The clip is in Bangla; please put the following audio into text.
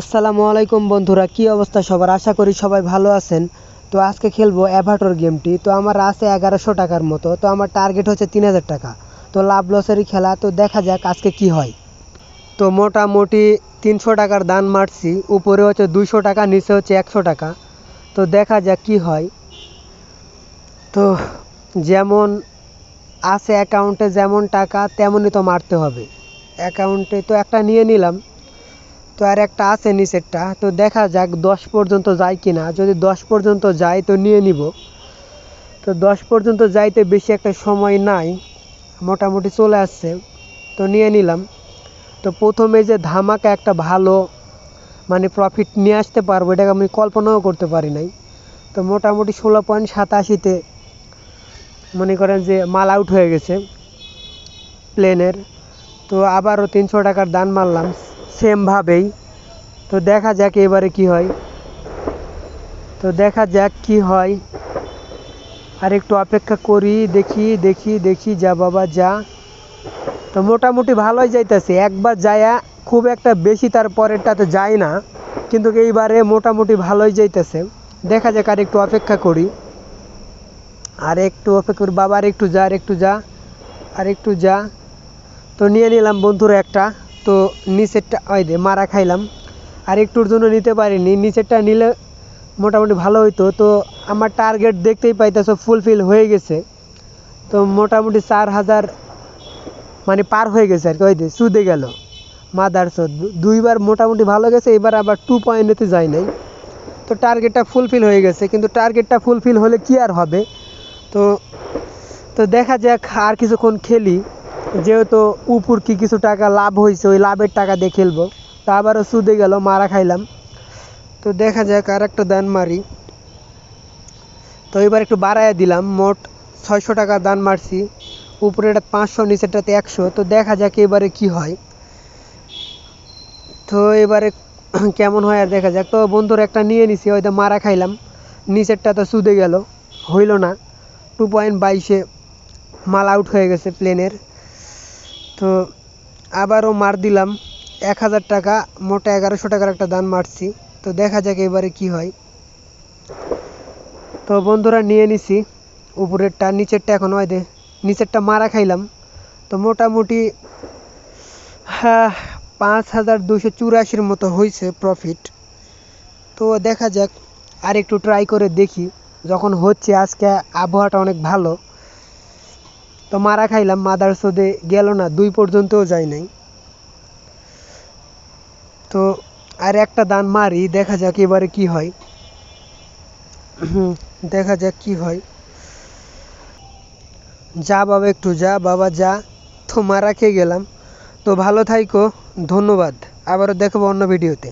আসসালামু আলাইকুম বন্ধুরা, কি অবস্থা সবার? আশা করি সবাই ভালো আছেন। তো আজকে খেলব অ্যাভাটর গেমটি তো আমার আছে এগারোশো টাকার মতো, তো আমার টার্গেট হচ্ছে তিন হাজার টাকা। তো লাভ লসেরই খেলা, তো দেখা যাক আজকে কি হয়। তো মোটামুটি তিনশো টাকার দান মারছি, উপরে হচ্ছে দুইশো টাকা, নিচে হচ্ছে একশো টাকা। তো দেখা যাক কি হয়। তো যেমন আছে অ্যাকাউন্টে যেমন টাকা, তেমনই তো মারতে হবে। অ্যাকাউন্টে তো একটা নিয়ে নিলাম। তো আর একটা আছে নিচেরটা। তো দেখা যাক দশ পর্যন্ত যায় কি না যদি দশ পর্যন্ত যায়, তো নিয়ে নিব। তো দশ পর্যন্ত যাইতে বেশি একটা সময় নাই। মোটামুটি চলে আসছে। তো নিয়ে নিলাম। তো প্রথমে যে ধামাকা একটা ভালো মানে প্রফিট নিয়ে আসতে পারব, এটাকে আমি কল্পনাও করতে পারি নাই। তো মোটামুটি ষোলো পয়েন্ট সাতাশিতে মনে করেন যে মাল আউট হয়ে গেছে। প্লেনের তো আবারও তিনশো টাকার দান মারলাম। সেমভাবেই। তো দেখা যাক এবারে কি হয়। তো দেখা যাক কি হয়। আর একটু অপেক্ষা করি, দেখি দেখি দেখি, যা বাবা, যা। তো মোটামুটি ভালোই যাইতেছে। একবার যায়া খুব একটা বেশি তার পরেরটাতে যায় না। কিন্তু এইবারে মোটামুটি ভালোই যাইতেছে। দেখা যাক আর একটু অপেক্ষা করি। আর একটু অপেক্ষা করি। বাবা, আর একটু যা, আর একটু যা, আর একটু যা। তো নিয়ে নিলাম বন্ধুরা একটা। তো নিচেরটা, ওই দে মারা খাইলাম। আর একটুর জন্য নিতে পারিনি, নিচেরটা নিলে মোটামুটি ভালো হইতো। তো আমার টার্গেট দেখতেই পাইতেছো ফুলফিল হয়ে গেছে। তো মোটামুটি চার হাজার মানে পার হয়ে গেছে আর কি, ওই দে সুদে গেল। মাদার দুইবার মোটামুটি ভালো গেছে, এবার আবার টু পয়েন্টেতে যায় নাই। তো টার্গেটটা ফুলফিল হয়ে গেছে, কিন্তু টার্গেটটা ফুলফিল হলে কি আর হবে? তো তো দেখা যাক আর কিছুক্ষণ খেলি। যেহেতু উপর কি কিছু টাকা লাভ হয়েছে, ওই লাভের টাকা দিয়ে খেলব। তো আবারও সুদে গেল, মারা খাইলাম। তো দেখা যাক আর একটা দান মারি। তো এবার একটু বাড়াইয়া দিলাম, মোট ছয়শো টাকা দান মারছি। উপরে এটা পাঁচশো নিচেরটাতে একশো। তো দেখা যাক এবারে কি হয়। তো এবারে কেমন হয় আর দেখা যাক। তো বন্ধুর, একটা নিয়ে নিছি, হয়তো মারা খাইলাম। নিচেরটা তো সুদে গেল, হইল না। টু পয়েন্ট বাইশে মাল আউট হয়ে গেছে প্লেনের তো আবারও মার দিলাম। এক হাজার টাকা, মোটা এগারোশো টাকার একটা দান মারছি। তো দেখা যাক এবারে কি হয়। তো বন্ধুরা, নিয়ে নিছি। উপরেরটা, নিচেরটা এখন হয় দে, নিচেরটা মারা খাইলাম। তো মোটামুটি হ্যাঁ পাঁচ হাজার দুশো চুরাশির মতো হয়েছে প্রফিট তো দেখা যাক আর একটু ট্রাই করে দেখি, যখন হচ্ছে আজকে আবহাওয়াটা অনেক ভালো। তো মারা খাইলাম, মাদার সোদে গেল না, দুই পর্যন্তও যায় নাই। তো আর একটা দান মারি, দেখা যাক এবারে কি হয়। দেখা যাক কি হয়। যা বাবা, একটু যা, বাবা যা। তো মারা খেয়ে গেলাম। তো ভালো থাইকো, ধন্যবাদ। আবারও দেখব অন্য ভিডিওতে।